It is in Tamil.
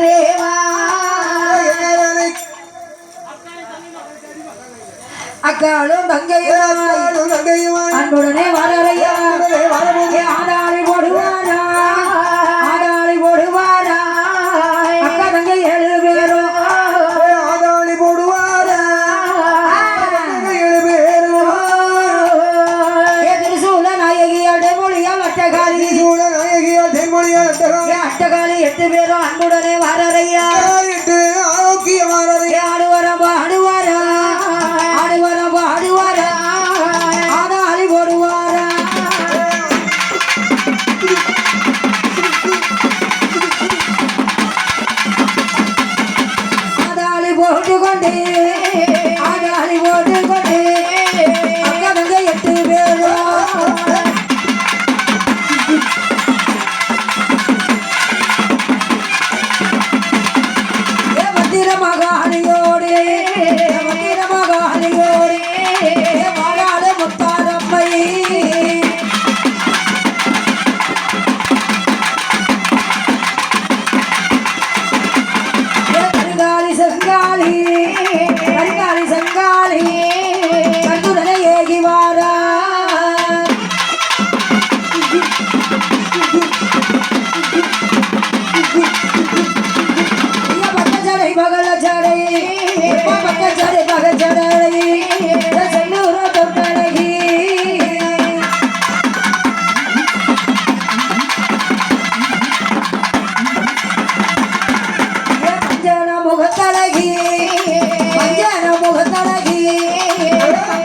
దేవా అక్కడు భంగయ్య అన్నుడనే వా எட்டு பேரும் அன்புடனே வரையா எட்டு ஆரோக்கிய வரையா ஆடுவாரம் ஆடுவாரா? ஆடுவாரம் ஆடுவாரா? போடுவாரா? ஆனாலி போட்டு i got it